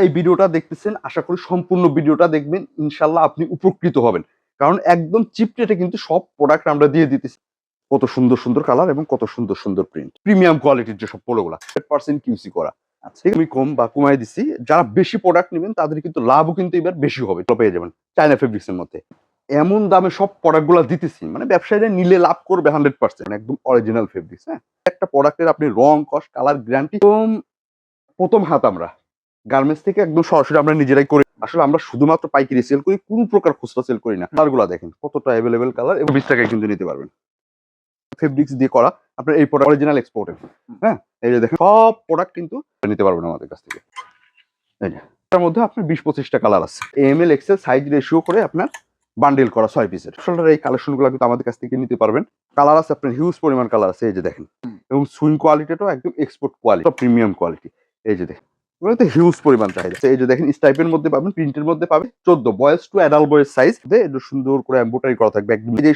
এই ভিডিওটা দেখতেছেন আশা করি সম্পূর্ণ ভিডিওটা দেখবেন ইনশাল্লাহ আপনি উপকৃত হবেন। কারণ একদম চিপ রেটে কিন্তু সব প্রোডাক্ট আমরা দিয়ে দিতেছি। কত সুন্দর সুন্দর কালার এবং কত সুন্দর সুন্দর প্রিন্ট প্রিমিয়াম কোয়ালিটির যেসব পোলোগুলা পার্সেন্ট কিউসি করা। আচ্ছা। আমি কম বা কমাই দিচ্ছি যারা বেশি প্রোডাক্ট নেবেন তাদের কিন্তু লাভও কিন্তু এবার বেশি হবে। পেয়ে যাবেন চায়না ফেব্রিক্স এর মধ্যে। এমন দামে সব প্রোডাক্টগুলা দিতেছি মানে ব্যবসায়ীরা নিলে লাভ করবে হান্ড্রেড পার্সেন্ট একদম অরিজিনাল ফেব্রিক্স হ্যাঁ? একটা প্রোডাক্টের আপনি রং কস্ট কালার গ্যারান্টি প্রথম হাত আমরা। গার্মেন্টস থেকে একদম সরাসরি আমরা নিজেরাই করি। আসলে আমরা শুধুমাত্র পাইকারি সেল করি, কোন প্রকার খুচরা সেল করি না। কালারগুলো দেখেন, কতটা অ্যাভেলেবেল কালার এবং বিশ টাকায় কিন্তু নিতে পারবেন। ফেব্রিক্স দিয়ে করা আপনার এই প্রোডাক্ট অরিজিনাল এক্সপোর্টের হ্যাঁ এই যে দেখেন, সব প্রোডাক্ট কিন্তু নিতে পারবেন আমাদের কাছ থেকে। এই যে তার মধ্যে আপনার বিশ পঁচিশটা কালার আছে। M L XL size ratio করে আপনার বান্ডেল করা ছয় পিসের আসলে এই কালেকশনগুলো কিন্তু আমাদের কাছ থেকে নিতে পারবেন। কালার আছে আপনার হিউজ পরিমাণ কালার আছে, এই যে দেখেন। এবং সুইং কোয়ালিটিটাও একদম এক্সপোর্ট কোয়ালিটি প্রিমিয়াম কোয়ালিটি এই যে দেখেন। হিউজ পরিমাণ চাহিদা। এই যে দেখেন স্টাইপের মধ্যে পাবেন প্রিন্টের মধ্যে পাবেন চোদ্দ boys to adult boys size একটু সুন্দর করে এম্বোটারি করা থাকবে একদম। যে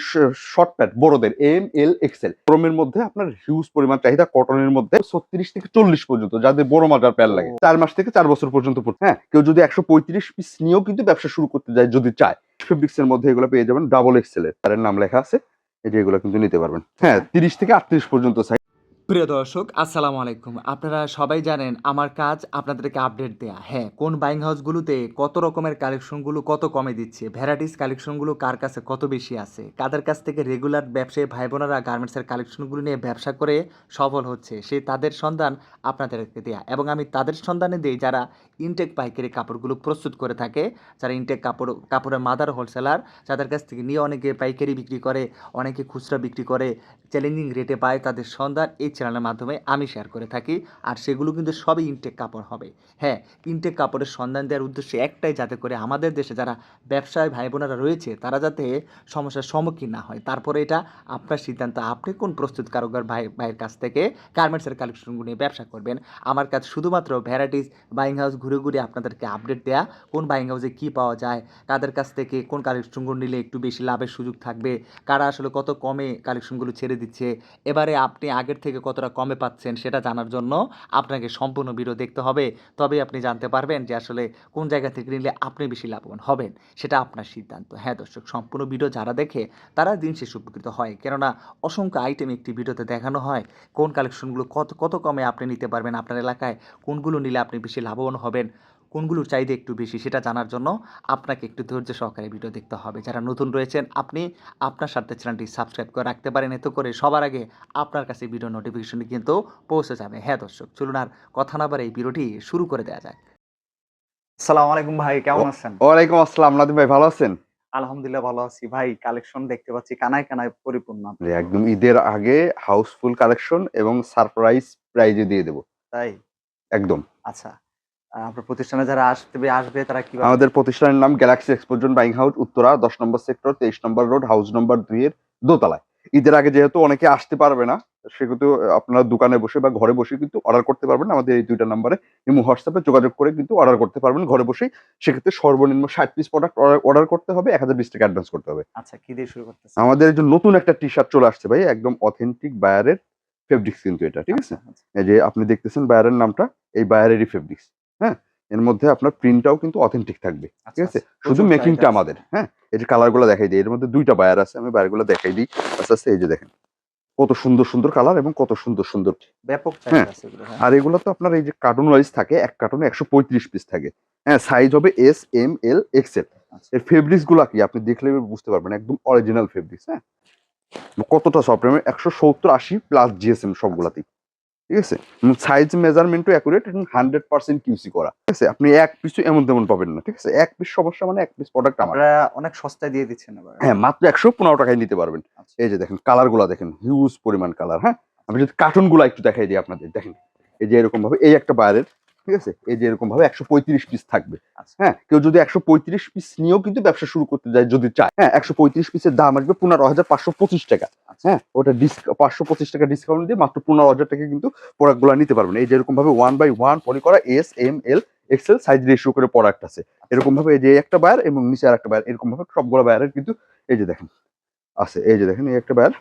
শর্ট প্যান্ট বড়দের এম এল এক্সেল গরমের মধ্যে আপনার হিউজ পরিমাণ চাহিদা কটনের মধ্যে ছত্রিশ থেকে চল্লিশ পর্যন্ত যাদের বড় মাজার প্যান্ট লাগে। চার মাস থেকে চার বছর পর্যন্ত। হ্যাঁ কেউ যদি একশো পঁয়ত্রিশ পিস নিয়েও কিন্তু ব্যবসা শুরু করতে যায় যদি চায় ফেব্রিক্স এর মধ্যে এগুলো পেয়ে যাবেন ডাবল এক্সেল এর। তার নাম লেখা আছে এই যে এগুলো কিন্তু নিতে পারবেন। হ্যাঁ তিরিশ থেকে আটত্রিশ পর্যন্ত সাইজ প্রিয় দর্শক, আসসালামু আলাইকুম। আপনারা সবাই জানেন আমার কাজ আপনাদেরকে আপডেট দেয়া। হ্যাঁ কোন বাইং হাউসগুলোতে কত রকমের কালেকশনগুলো কত কমে দিচ্ছে ভ্যারাইটিস কালেকশনগুলো কার কাছে কত বেশি আছে, কাদের কাছ থেকে রেগুলার ব্যবসায়ী ভাই বোনেরা গার্মেন্টসের কালেকশনগুলো নিয়ে ব্যবসা করে সফল হচ্ছে সেই তাদের সন্ধান আপনাদেরকে দেয়া। এবং আমি তাদের সন্ধানে দিই যারা ইনটেক পাইকারি কাপড়গুলো প্রস্তুত করে থাকে। যারা ইনটেক কাপড়, কাপড়ের মাদার হোলসেলার যাদের কাছ থেকে নিয়ে অনেকে পাইকারি বিক্রি করে, অনেকে খুচরা বিক্রি করে চ্যালেঞ্জিং রেটে পায় তাদের সন্ধান এই চ্যানেলের মাধ্যমে আমি শেয়ার করে থাকি। আর সেগুলো কিন্তু সবই ইনটেক কাপড় হবে। হ্যাঁ ইনটেক কাপড়ের সন্ধান দেওয়ার উদ্দেশ্য একটাই যাতে করে আমাদের দেশে যারা ব্যবসায় ভাই বোনেরা রয়েছে, তারা যাতে সমস্যার সম্মুখীন না হয়। তারপরে এটা আপনার সিদ্ধান্ত, আপনি কোন প্রস্তুত প্রস্তুতকারকের ভাই, ভাইয়ের কাছ থেকে গার্মেন্টসের কালেকশনগুলো নিয়ে ব্যবসা করবেন? আমার কাছে শুধুমাত্র ভ্যারাইটিস বাইং হাউস ঘুরে ঘুরে আপনাদেরকে আপডেট দেয়া, কোন বাইং হাউসে কী পাওয়া যায়, কাদের কাছ থেকে কোন কালেকশনগুলো নিলে একটু বেশি লাভের সুযোগ থাকবে, কারা আসলে কত কমে কালেকশনগুলো ছেড়ে দিচ্ছে, এবারে আপনি আগের থেকে কতটা কমে পাচ্ছেন সেটা জানার জন্য আপনাকে সম্পূর্ণ ভিডিও দেখতে হবে। তবে আপনি জানতে পারবেন যে আসলে কোন জায়গা থেকে নিলে আপনি বেশি লাভবান হবেন, সেটা আপনার সিদ্ধান্ত। হ্যাঁ দর্শক, সম্পূর্ণ ভিডিও যারা দেখে তারা দিন শেষ উপকৃত হয়। কেননা অসংখ্য আইটেম একটি ভিডিওতে দেখানো হয়, কোন কালেকশনগুলো কত কত কমে আপনি নিতে পারবেন আপনার এলাকায়, কোনগুলো নিলে আপনি বেশি লাভবান হবেন। কোনগুলোর চাহিদা একটু বেশি সেটা জানার জন্য আপনাকে একটু ধৈর্য সহকারে ভিডিও দেখতে হবে। যারা নতুন রয়েছেন আপনি আপনার সাথে চ্যানেলটি সাবস্ক্রাইব করে রাখতে পারেন। এতে করে সবার আগে আপনার কাছে ভিডিও নোটিফিকেশনটি কিন্তু পৌঁছে যাবে। হ্যাঁ দর্শক চলুন আর কথা না বারে এই ভিডিওটি শুরু করে দেওয়া যায় সালাম আলাইকুম ভাই কেমন আছেন? ওয়ালাইকুম আসসালাম। নাদিম ভাই ভালো আছেন? আলহামদুলিল্লাহ ভালো আছি। ভাই কালেকশন দেখতে পাচ্ছি কানায় কানায় পরিপূর্ণ একদম ঈদের আগে হাউসফুল কালেকশন এবং সারপ্রাইজ প্রাইজে দিয়ে দেবো। তাই? একদম। আচ্ছা। আপনার প্রতিষ্ঠানে যারা আসবে আসবে তারা কি আমাদের প্রতিষ্ঠানের নাম গ্যালাক্সি এক্সপোর্জন বাইং হাউস উত্তরা দশ নম্বর সেক্টর তেইশ নম্বর রোড হাউস নম্বর দুই এর দোতলায়। ঈদের আগে যেহেতু অনেকে আসতে পারবে না সেহেতু আপনারা দোকানে বসে বা ঘরে বসে কিন্তু অর্ডার করতে পারবেন। আমাদের এই দুইটা নাম্বারে ইমো হোয়াটসঅ্যাপে যোগাযোগ করে কিন্তু অর্ডার করতে পারবেন ঘরে বসেই। সেক্ষেত্রে সর্বনিম্ন ষাট পিস প্রোডাক্ট অর্ডার করতে হবে এক হাজার বিশ টাকা অ্যাডভান্স করতে হবে। আচ্ছা কি দিয়ে শুরু করতেছে আমাদের যে নতুন একটা টি শার্ট চলে আসছে ভাই একদম অথেন্টিক বায়ারের ফেব্রিক্স কিন্তু এটা ঠিক আছে? আচ্ছা, এই যে আপনি দেখতেছেন বায়ারের নামটা এই বায়ারেরই ফেব্রিক্স হ্যাঁ? এর মধ্যে আপনার প্রিন্টটাও কিন্তু অথেন্টিক থাকবে ঠিক আছে? শুধু মেকিংটা আমাদের হ্যাঁ? এই যে কালারগুলো দেখাই দিই এর মধ্যে দুইটা বায়ার আছে আমি বায়ারগুলো দেখাই দিই আস্তে আস্তে এই যে দেখেন। কত সুন্দর সুন্দর কালার এবং কত সুন্দর সুন্দর। ব্যাপক আছে হ্যাঁ। আর এগুলো তো আপনার এই যে কার্টুন ওয়াইজ থাকে এক কার্টুনে একশো পঁয়ত্রিশ পিস থাকে। হ্যাঁ সাইজ হবে এস এম এল এক্সেল আচ্ছা। এর ফেব্রিক্সগুলা কি? আপনি দেখলে বুঝতে পারবেন একদম অরিজিনাল ফেব্রিক্স হ্যাঁ? কতটা সফট একশো সত্তর আশি প্লাস জিএসএম সবগুলাতেই। ঠিক আছে? সাইজ মেজারমেন্টও অ্যাকুরেট এবং হান্ড্রেড পার্সেন্ট কিউসি করা। ঠিক আছে? আপনি এক পিস এমন তেমন পাবেন না ঠিক আছে? এক পিস সমস্যা মানে এক পিস প্রোডাক্ট আমার। অনেক সস্তায় দিয়ে দিচ্ছেন হ্যাঁ মাত্র একশো পনেরো টাকায় নিতে পারবেন। আচ্ছা। এই যে দেখেন কালারগুলা দেখেন হিউজ পরিমাণ কালার হ্যাঁ? আমি যদি কার্টুনগুলা একটু দেখাই দিই আপনাদের দেখেন। এই যে এরকম ভাবে এই একটা বাইরের ঠিক আছে? এই যে এরকম ভাবে একশো পঁয়ত্রিশ পিস থাকবে। আচ্ছা। হ্যাঁ কেউ যদি একশো পঁয়ত্রিশ পিস নিয়েও কিন্তু ব্যবসা শুরু করতে যায় যদি চায় হ্যাঁ একশো পঁয়ত্রিশ পিসের দাম আসবে পনেরো হাজার পাঁচশো পঁচিশ টাকা। আচ্ছা। হ্যাঁ ওটা ডিসক পাঁচশো পঁচিশ টাকা ডিসকাউন্ট দিয়ে মাত্র পনেরো হাজার টাকা কিন্তু প্রোডাক্টগুলা নিতে পারবেন। এই যে এরকম ভাবে ওয়ান বাই ওয়ান পলি করা S M L XL size ratio করে প্রোডাক্ট আছে। এরকম ভাবে এই যে একটা বায়ার এবং নিচে আর একটা বায়ার এরকম ভাবে সবগুলো বায়ারের কিন্তু এই যে দেখেন আছে। এই যে দেখেন এই একটা বায়ার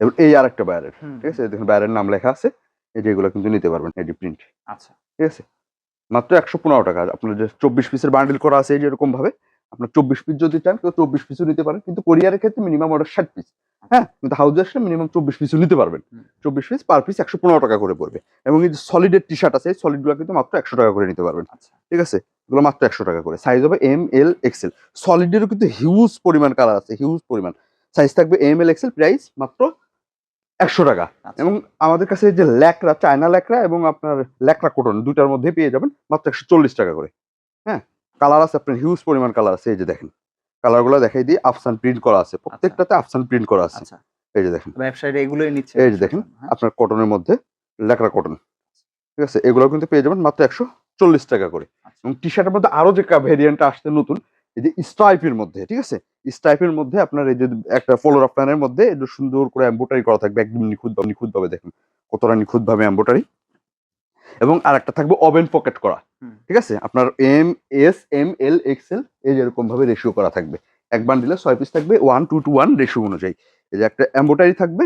এবং এই আর একটা বায়ারের ঠিক আছে? দেখুন বায়ারের নাম লেখা আছে। এই যে এগুলো কিন্তু নিতে পারবেন এডি প্রিন্ট আচ্ছা। ঠিক আছে? মাত্র একশো পনেরো টাকা। আপনার যে চব্বিশ পিসের বান্ডিল করা আছে এই ভাবে আপনার চব্বিশ পিস যদি চান কেউ চব্বিশ পিসও নিতে পারেন কিন্তু কোরিয়ারের ক্ষেত্রে মিনিমাম অর্ডার ষাট পিস হ্যাঁ? কিন্তু হাউজে আসলে মিনিমাম চব্বিশ পিসও নিতে পারবেন। চব্বিশ পিস পার পিস একশো পনেরো টাকা করে পড়বে। এবং এই যে সলিডের টি শার্ট আছে এই সলিডগুলো কিন্তু মাত্র একশো টাকা করে নিতে পারবেন। আচ্ছা। ঠিক আছে? এগুলো মাত্র একশো টাকা করে। সাইজ হবে এম এল এক্সেল সলিডেরও কিন্তু হিউজ পরিমাণ কালার আছে হিউজ পরিমাণ। সাইজ থাকবে এম এল এক্সেল প্রাইস মাত্র একশো টাকা। আচ্ছা। এবং আমাদের কাছে যে ল্যাকড়া চায়না ল্যাকড়া এবং আপনার ল্যাকড়া কটন দুইটার মধ্যে পেয়ে যাবেন মাত্র একশো চল্লিশ টাকা করে। হ্যাঁ? কালার আছে আপনার হিউজ পরিমাণ কালার আছে এই যে দেখেন। কালারগুলো দেখাই দিয়ে আফসান প্রিন্ট করা আছে প্রত্যেকটাতে আফসান প্রিন্ট করা আছে। আচ্ছা। এই যে দেখেন। ব্যবসায়ীরা এগুলোই নিচ্ছে। এই যে দেখেন হ্যাঁ? আপনার কটনের মধ্যে ল্যাকড়া কটন ঠিক আছে? এগুলো কিন্তু পেয়ে যাবেন মাত্র একশো চল্লিশ টাকা করে। আচ্ছা। এবং টি শার্টের মধ্যে আরও যে ভেরিয়েন্টটা আসছে নতুন এই যে স্ট্রাইপের মধ্যে ঠিক আছে? স্ট্রাইপের মধ্যে আপনার এই যে একটা ফলোর প্যানের মধ্যে একটু সুন্দর করে এম্বোটারি করা থাকবে একদম নিখুঁত নিখুঁত ভাবে দেখুন কতটা নিখুঁত ভাবে এম্বোটারি এবং আর একটা থাকবে ওভেন পকেট করা ঠিক আছে? আপনার M S M L XL এই যে এরকম ভাবে রেশিও করা থাকবে। এক বান্ডিলে ছয় পিস থাকবে one two two one ratio অনুযায়ী। এই যে একটা এম্বোটারি থাকবে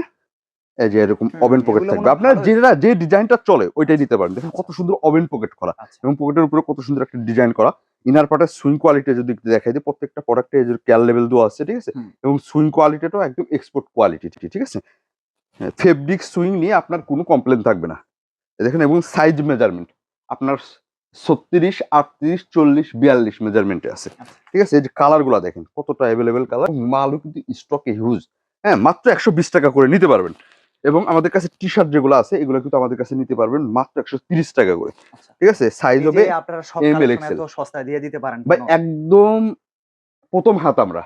এই যে এরকম ওভেন পকেট থাকবে। আপনার। যেটা যে ডিজাইনটা চলে ওইটাই দিতে পারেন। দেখুন কত সুন্দর ওভেন পকেট করা। আচ্ছা। এবং পকেটের উপরে কত সুন্দর একটা ডিজাইন করা। ইনার পার্টের সুইং কোয়ালিটি যদি দেখাই দিই প্রত্যেকটা প্রোডাক্টে এই যে কেয়ার লেভেল দেওয়া আছে ঠিক আছে? এবং সুইং কোয়ালিটিটাও একদম এক্সপোর্ট কোয়ালিটি ঠিক আছে? ফেব্রিক সুইং নিয়ে আপনার কোনো কমপ্লেন থাকবে না। দেখেন এবং সাইজ মেজারমেন্ট আপনার ছত্রিশ আটত্রিশ চল্লিশ বিয়াল্লিশ মেজারমেন্টে আছে। আচ্ছা। ঠিক আছে? এই যে কালারগুলো দেখেন কতটা অ্যাভেলেবেল কালার মালও কিন্তু স্টকে হিউজ হ্যাঁ মাত্র একশো বিশ টাকা করে নিতে পারবেন। এবং আমাদের কাছে টি শার্ট যেগুলো আছে এগুলো কিন্তু আমাদের কাছে নিতে পারবেন মাত্র একশো তিরিশ টাকা করে। আচ্ছা। ঠিক আছে? সাইজ হবে সস্তায় দিয়ে দিতে পারেন একদম প্রথম হাত আমরা।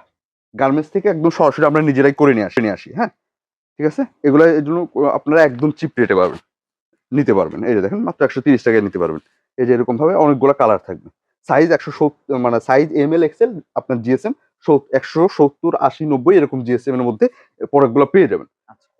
গার্মেন্টস থেকে একদম সরাসরি আমরা নিজেরাই করে নিয়ে আসি নিয়ে আসি হ্যাঁ? ঠিক আছে? এগুলো এর জন্য আপনারা একদম চিপ রেটে পাবেন নিতে পারবেন। এই যে দেখেন মাত্র একশো তিরিশ টাকায় নিতে পারবেন। এই যে এরকম ভাবে অনেকগুলো কালার থাকবে। সাইজ একশো সত্তর মানে সাইজ এম এল এক্সেল আপনার জিএসএম একশো সত্তর আশি নব্বই এরকম জিএসএম এর মধ্যে প্রোডাক্টগুলো পেয়ে যাবেন।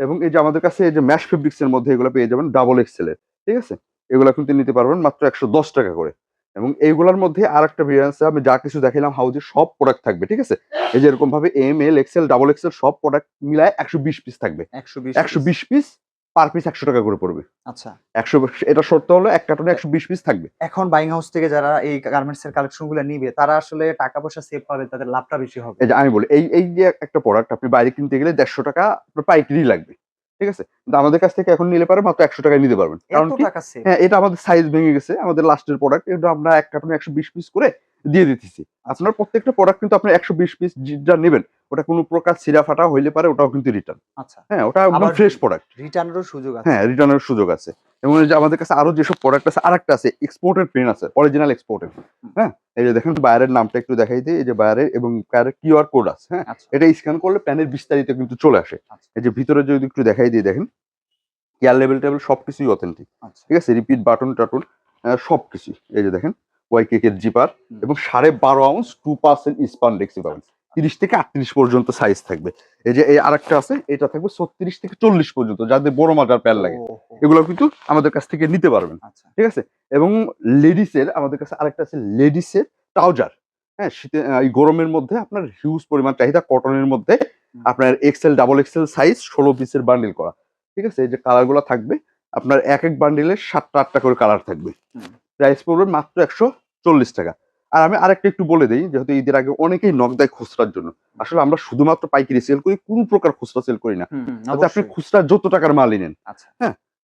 এবং এই যে আমাদের কাছে এই যে ম্যাশ ফেব্রিক্স এর মধ্যে এগুলো পেয়ে যাবেন ডাবল এক্সেলের ঠিক আছে? এগুলো কিন্তু নিতে পারবেন মাত্র একশো দশ টাকা করে। এবং এইগুলোর মধ্যে আর একটা ভেরিয়েন্স আমি যা কিছু দেখালাম হাউজে সব প্রোডাক্ট থাকবে ঠিক আছে? এই যে এরকম ভাবে M L XL double XL সব প্রোডাক্ট মিলায় একশো বিশ পিস থাকবে। একশো বিশ পিস পার পিস একশো টাকা করে পড়বে। আচ্ছা। একশো এটা শর্ত হলো এক কার্টনে একশো বিশ পিস থাকবে। এখন বাইং হাউস থেকে যারা এই গার্মেন্টস এর কালেকশনগুলো নিবে তারা আসলে টাকা পয়সা সেভ পাবে তাদের লাভটা বেশি হবে। আমি বলি এই এই যে একটা প্রোডাক্ট আপনি বাইরে কিনতে গেলে দেড়শো টাকা আপনার পাইকারি লাগবে ঠিক আছে? আমাদের কাছ থেকে এখন নিলে পারে মাত্র একশো টাকায় নিতে পারবেন। কারণ হ্যাঁ এটা আমাদের সাইজ ভেঙে গেছে আমাদের লাস্টের প্রোডাক্ট এটা আমরা এক কার্টনে একশো বিশ পিস করে দিয়ে দিতেছি। আপনার প্রত্যেকটা প্রোডাক্ট কিন্তু আপনার একশো বিশ পিস যা নেবেন ওটা কোনো প্রকার সিরা ফাটা হইলে পারে ওটাও কিন্তু রিটার্ন আচ্ছা। হ্যাঁ ওটা একদম ফ্রেশ প্রোডাক্ট রিটার্নেরও সুযোগ আছে। হ্যাঁ রিটার্নের সুযোগ আছে। এবং যে আমাদের কাছে আরও যেসব প্রোডাক্ট আছে আরেকটা আছে এক্সপোর্টের পেন আছে অরিজিনাল এক্সপোর্টের হ্যাঁ এই যে দেখেন বাইরের নামটা একটু দেখাই দিই এই যে বাইরের এবং বাইরের কিউআর কোড আছে হ্যাঁ আচ্ছা। এটা স্ক্যান করলে প্যানের বিস্তারিত কিন্তু চলে আসে। আচ্ছা। এই যে ভিতরে যদি একটু দেখাই দিই দেখেন কেয়ার লেভেল টেবিল সবকিছুই অথেন্টিক আচ্ছা। ঠিক আছে রিপিট বাটন টাটন সব কিছুই এই যে দেখেন ওয়াই কেকের জিপার এবং সাড়ে বারো আউন্স টু পার্সেন্ট স্পান্ডেক্সি পাবেন তিরিশ থেকে আটত্রিশ পর্যন্ত সাইজ থাকবে। এই যে এই আরেকটা আছে এটা থাকবে ছত্রিশ থেকে চল্লিশ পর্যন্ত যাদের বড় মাজার প্যান লাগে। এগুলো কিন্তু আমাদের কাছ থেকে নিতে পারবেন। আচ্ছা। ঠিক আছে? এবং লেডিসের আমাদের কাছে আরেকটা আছে লেডিসের ট্রাউজার হ্যাঁ শীতে এই গরমের মধ্যে আপনার হিউজ পরিমাণ চাহিদা কটনের মধ্যে। আপনার এক্সেল ডাবল এক্সেল সাইজ ষোলো পিসের বান্ডিল করা। ঠিক আছে? এই যে কালারগুলো থাকবে আপনার এক এক বান্ডিলে সাতটা আটটা করে কালার থাকবে। প্রাইস পড়বে মাত্র একশো চল্লিশ টাকা। আর আমি আরেকটা একটু বলে দিই যেহেতু ঈদের আগে অনেকেই নক দেয় খুচরার জন্য। আসলে আমরা শুধুমাত্র পাইকারি সেল করি কোন প্রকার খুচরা সেল করি না। আপনি খুচরা যত টাকার মালই নেন। আচ্ছা।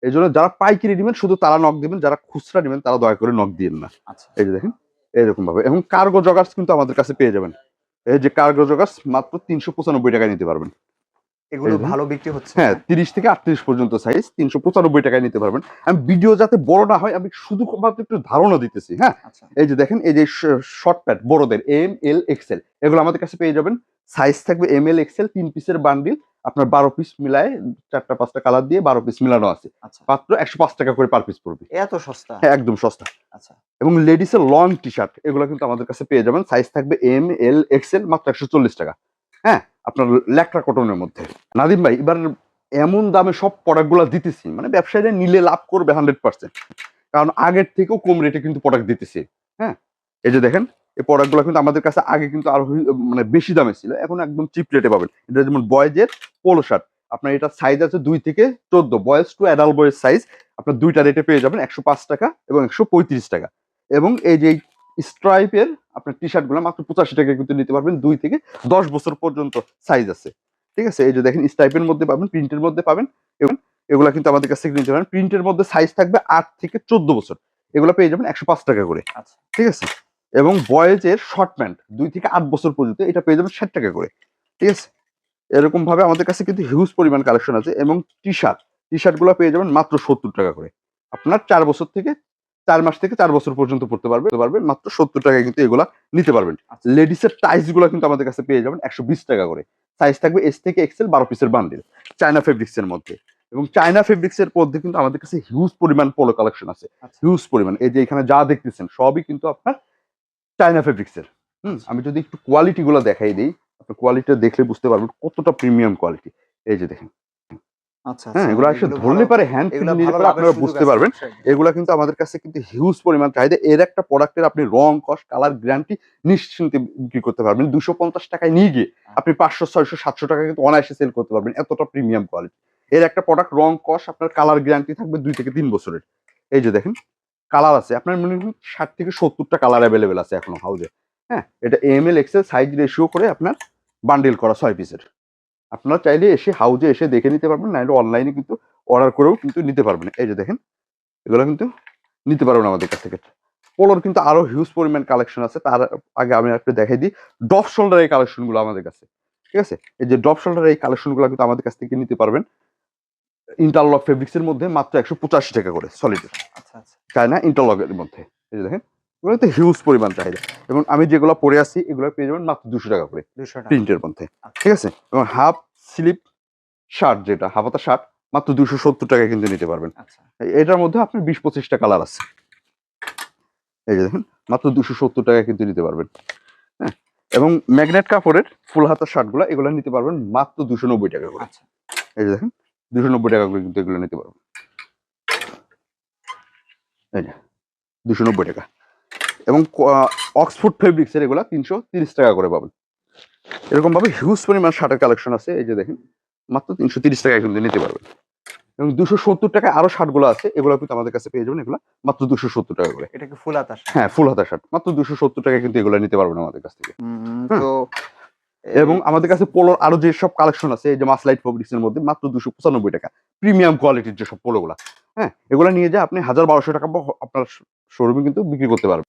এই জন্য যারা পাইকারি নেবেন শুধু তারা নক দিবেন যারা খুচরা নেবেন তারা দয়া করে নক দিবেন না। আচ্ছা। এই যে দেখেন এরকম ভাবে এবং কার্গো জগার্স কিন্তু আমাদের কাছে পেয়ে যাবেন। এই যে কার্গো জগার্স মাত্র তিনশো পঁচানব্বই টাকায় নিতে পারবেন। এগুলো ভালো বিক্রি হচ্ছে। হ্যাঁ তিরিশ থেকে আটত্রিশ পর্যন্ত সাইজ তিনশো পঁচানব্বই টাকায় নিতে পারবেন। আমি ভিডিও যাতে বড় না হয় আমি শুধু একটু ধারণা দিতেছি হ্যাঁ? আচ্ছা। এই যে দেখেন এই যে শর্ট প্যাড বড়দের এম এল এক্সেল এগুলো আমাদের কাছে পেয়ে যাবেন। সাইজ থাকবে এম এল এক্সেল তিন পিসের বান্ডিল আপনার বারো পিস মিলায় চারটা পাঁচটা কালার দিয়ে বারো পিস মিলানো আছে। আচ্ছা। মাত্র একশো পাঁচ টাকা করে পার পিস পড়বে। এত সস্তা? হ্যাঁ একদম সস্তা। আচ্ছা। এবং লেডিসের লং টি শার্ট এগুলো কিন্তু আমাদের কাছে পেয়ে যাবেন। সাইজ থাকবে এম এল এক্সেল মাত্র একশো চল্লিশ টাকা। হ্যাঁ আপনার ল্যাকড়া কটনের মধ্যে। নাদিম ভাই, এবার এমন দামে সব প্রোডাক্টগুলো দিতেছি মানে ব্যবসায়ীরা নিলে লাভ করবে হান্ড্রেড পার্সেন্ট কারণ আগের থেকেও কম রেটে কিন্তু প্রোডাক্ট দিতেছি হ্যাঁ। এই যে দেখেন, এই প্রোডাক্টগুলো কিন্তু আমাদের কাছে আগে কিন্তু আরও মানে বেশি দামে ছিল, এখন একদম চিপ রেটে পাবেন। এটা যেমন বয়েজের পোলো শার্ট আপনার এটা সাইজ আছে দুই থেকে চোদ্দ, boys to adult boys size আপনার দুইটা রেটে পেয়ে যাবেন একশো পাঁচ টাকা এবং একশো পঁয়ত্রিশ টাকা। এবং এই যে স্ট্রাইপের আপনার টি শার্টগুলো মাত্র পঁচাশি টাকা কিন্তু নিতে পারবেন দুই থেকে দশ বছর পর্যন্ত সাইজ আছে। ঠিক আছে? এই যে দেখেন স্ট্রাইপের মধ্যে পাবেন প্রিন্টের মধ্যে পাবেন এবং এগুলো কিন্তু আমাদের কাছ থেকে নিতে পারেন প্রিন্টের মধ্যে সাইজ থাকবে আট থেকে চোদ্দ বছর। এগুলো পেয়ে যাবেন একশো পাঁচ টাকা করে। আচ্ছা। ঠিক আছে? এবং বয়েজের শর্ট প্যান্ট দুই থেকে আট বছর পর্যন্ত এটা পেয়ে যাবেন ষাট টাকা করে। ঠিক আছে? এরকম ভাবে আমাদের কাছে কিন্তু হিউজ পরিমাণ কালেকশন আছে এবং টি শার্ট টি শার্টগুলো পেয়ে যাবেন মাত্র সত্তর টাকা করে। আপনার চার বছর থেকে চার মাস থেকে চার বছর পর্যন্ত পড়তে পারবে পারবেন মাত্র সত্তর টাকায় কিন্তু এগুলা নিতে পারবেন। আচ্ছা। লেডিসের টাইসগুলো কিন্তু আমাদের কাছে পেয়ে যাবেন একশো বিশ টাকা করে। সাইজ থাকবে এস থেকে এক্সেল বারো পিসের বান্ডিল চায়না ফেব্রিক্স এর মধ্যে। এবং চায়না ফেব্রিক্স এর মধ্যে কিন্তু আমাদের কাছে হিউজ পরিমাণ পোলো কালেকশন আছে। আচ্ছা। হিউজ পরিমাণ। এই যে এখানে যা দেখতেছেন সবই কিন্তু আপনার চায়না ফেব্রিক্স এর। হুম আমি যদি একটু কোয়ালিটি গুলো দেখাই দিই আপনার কোয়ালিটিটা দেখলে বুঝতে পারবেন কতটা প্রিমিয়াম কোয়ালিটি এই যে দেখেন আচ্ছা হ্যাঁ আচ্ছা, এগুলো আসলে ধরলে পারে হ্যান্ড এগুলো নিলে ভালো পরে লাভের আপনারা বুঝতে পারবেন। এগুলা কিন্তু আমাদের কাছে কিন্তু হিউজ পরিমাণ চাহিদা। এর একটা প্রোডাক্টের আপনি রং কস্ট কালার গ্যারান্টি নিশ্চিন্তে বিক্রি করতে পারবেন। দুশো পঞ্চাশ টাকায় নিয়ে গিয়ে আপনি পাঁচশো ছয়শো সাতশো টাকা কিন্তু অনায়াসে সেল করতে পারবেন। এতটা প্রিমিয়াম কোয়ালিটি এর একটা প্রোডাক্ট রং কস্ট আপনার কালার গ্যারান্টি থাকবে দুই থেকে তিন বছরের। এই যে দেখেন কালার আছে। আপনার মনে হয় ষাট থেকে সত্তরটা কালার অ্যাভেলেবেল আছে এখনও হাউজে হ্যাঁ এটা M L XL size ratio করে আপনার বান্ডেল করা ছয় পিসের আপনারা চাইলে এসে হাউজে এসে দেখে নিতে পারবেন না অনলাইনে কিন্তু অর্ডার করেও কিন্তু নিতে পারবেন। এই যে দেখেন এগুলো কিন্তু নিতে পারবেন আমাদের কাছ থেকে। পোলোর কিন্তু আরও হিউজ পরিমাণ কালেকশন আছে তার আগে আমি একটু দেখাই দিই। ডপ শোল্ডার এই কালেকশনগুলো আমাদের কাছে ঠিক আছে? এই যে ডপ শোল্ডার এই কালেকশনগুলো কিন্তু আমাদের কাছ থেকে নিতে পারবেন। ইন্টারলক ফেব্রিক্সের মধ্যে মাত্র একশো পঁচাশি টাকা করে সলিডের আচ্ছা আচ্ছা। চায়না ইন্টারলকের মধ্যে। এই যে দেখেন এগুলো তো হিউজ পরিমাণ চাহিদা। এবং আমি যেগুলো পরে আছি এগুলো পেয়ে যাবেন মাত্র দুশো টাকা করে। টাকা। প্রিন্টের মধ্যে। ঠিক আছে? এবং হাফ স্লিপ শার্ট যেটা হাফাতা শার্ট মাত্র দুশো সত্তর টাকায় কিন্তু নিতে পারবেন। আচ্ছা। এটার মধ্যে আপনার বিশ পঁচিশটা কালার আছে। এই যে দেখেন মাত্র দুশো সত্তর টাকায় কিন্তু নিতে পারবেন। হ্যাঁ? এবং ম্যাগনেট কাপড়ের ফুল হাতার শার্টগুলো এগুলো নিতে পারবেন মাত্র দুশো নব্বই টাকা করে। আচ্ছা। এই যে দেখেন দুশো নব্বই টাকা করে কিন্তু এগুলো নিতে পারবেন। এই যে দুশো নব্বই টাকা। এবং অক্সফোর্ড ফেব্রিক্সের এগুলো তিনশো তিরিশ টাকা করে পাবেন। এরকম ভাবে হিউজ পরিমাণ শার্টের কালেকশন আছে এই যে দেখেন মাত্র তিনশো তিরিশ টাকায় কিন্তু নিতে পারবেন। এবং দুশো সত্তর টাকায় আরও শার্টগুলো আছে এগুলো কিন্তু আমাদের কাছে পেয়ে যাবেন এগুলো মাত্র দুশো সত্তর টাকা করে। এটা কি ফুল আতাস হ্যাঁ ফুল হাতা শার্ট মাত্র দুশো সত্তর টাকায় কিন্তু এগুলো নিতে পারবেন আমাদের কাছ থেকে। হ্যাঁ। তো এবং আমাদের কাছে পোলোর আরও যে সব কালেকশন আছে এই যে মাসলাইট ফেব্রিক্স এর মধ্যে মাত্র দুশো পঁচানব্বই টাকা প্রিমিয়াম কোয়ালিটির যেসব পোলোগুলা হ্যাঁ এগুলো নিয়ে যায় আপনি হাজার বারোশো টাকা আপনার শোরুমে কিন্তু বিক্রি করতে পারবেন।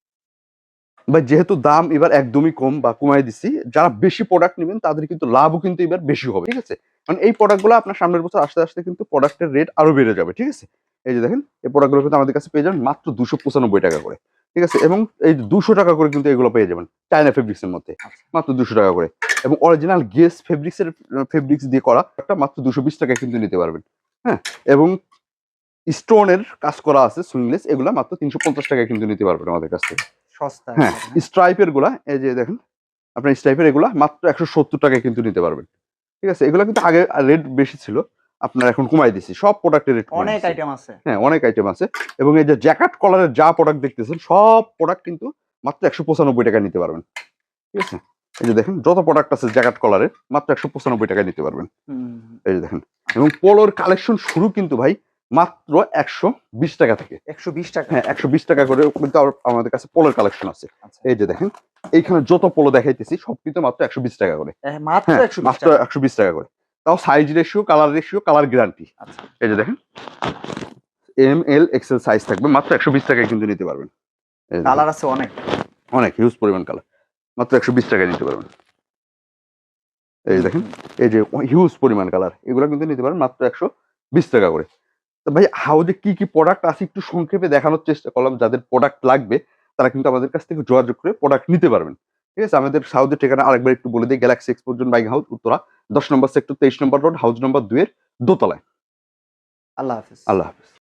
বা যেহেতু দাম এবার একদমই কম বা কমাই দিচ্ছি যারা বেশি প্রোডাক্ট নেবেন, তাদের কিন্তু লাভও কিন্তু এবার বেশি হবে, ঠিক আছে? মানে এই প্রোডাক্টগুলো আপনার সামনের বছর আস্তে আস্তে কিন্তু প্রোডাক্টের রেট আরও বেড়ে যাবে, ঠিক আছে? এই যে দেখেন, এই প্রোডাক্টগুলো কিন্তু আমাদের কাছে পেয়ে যাবেন মাত্র দুশো পঁচানব্বই টাকা করে, ঠিক আছে? এবং এই দুশো টাকা করে কিন্তু এগুলো পেয়ে যাবেন চায়না ফেব্রিক্সের মধ্যে, মাত্র দুশো টাকা করে। এবং অরিজিনাল গেস ফেব্রিক্সের ফেব্রিক্স দিয়ে করা একটা মাত্র দুশো বিশ টাকায় কিন্তু নিতে পারবেন হ্যাঁ? এবং স্টোনের কাজ করা আছে সুইংলেস এগুলো মাত্র তিনশো পঞ্চাশ টাকায় কিন্তু নিতে পারবেন আমাদের কাছ থেকে। সস্তা হ্যাঁ একবারে, স্ট্রাইপেরগুলা এই যে দেখেন আপনার স্ট্রাইপের এগুলা মাত্র একশো সত্তর টাকায় কিন্তু নিতে পারবেন। ঠিক আছে? এগুলো কিন্তু আগে রেট বেশি ছিল আপনার এখন কমাই দিছি। সব প্রোডাক্টের রেট অনেক আইটেম আছে। হ্যাঁ অনেক আইটেম আছে। এবং এই যে জ্যাকেট কলারের যা প্রোডাক্ট দেখতেছেন সব প্রোডাক্ট কিন্তু মাত্র একশো পঁচানব্বই টাকায় নিতে পারবেন। ঠিক আছে? এই যে দেখেন যত প্রোডাক্ট আছে জ্যাকেট কলারের মাত্র একশো পঁচানব্বই টাকায় নিতে পারবেন। এই যে দেখেন। এবং পোলোর কালেকশন শুরু কিন্তু ভাই মাত্র একশো বিশ টাকা থেকে। একশো বিশ টাকা। হ্যাঁ একশো বিশ টাকা করে কিন্তু আমাদের কাছে পোলোর কালেকশন আছে। আচ্ছা। এই যে দেখেন এইখানে যত পোলো দেখাইতেছি সব কিন্তু মাত্র একশো বিশ টাকা করে। মাত্র হ্যাঁ একশো বিশ টাকা। করে। তাও size ratio colour ratio colour guarantee এই যে দেখেন এম এল এক্সেল সাইজ থাকবে মাত্র একশো বিশ টাকায় কিন্তু নিতে পারবেন। কালার আছে অনেক। অনেক হিউজ পরিমাণ কালার মাত্র একশো বিশ টাকায় নিতে পারবেন। এই যে দেখেন এই যে হিউজ পরিমাণ কালার এগুলো কিন্তু নিতে পারেন মাত্র একশো বিশ টাকা করে। তো ভাই হাউজে কি কি প্রোডাক্ট আছে একটু সংক্ষেপে দেখানোর চেষ্টা করলাম যাদের প্রোডাক্ট লাগবে তারা কিন্তু আমাদের কাছ থেকে যোগাযোগ করে প্রোডাক্ট নিতে পারবেন। ঠিক আছে? আমাদের সাউথের ঠিকানা আরেকবার একটু বলে দিই গ্যালাক্সি এক্সপোর্জন বাইক হাউস উত্তরা দশ নম্বর সেক্টর তেইশ নম্বর রোড হাউস নম্বর দুয়ের দোতলায়। আল্লাহ হাফিজ। আল্লাহ হাফিজ।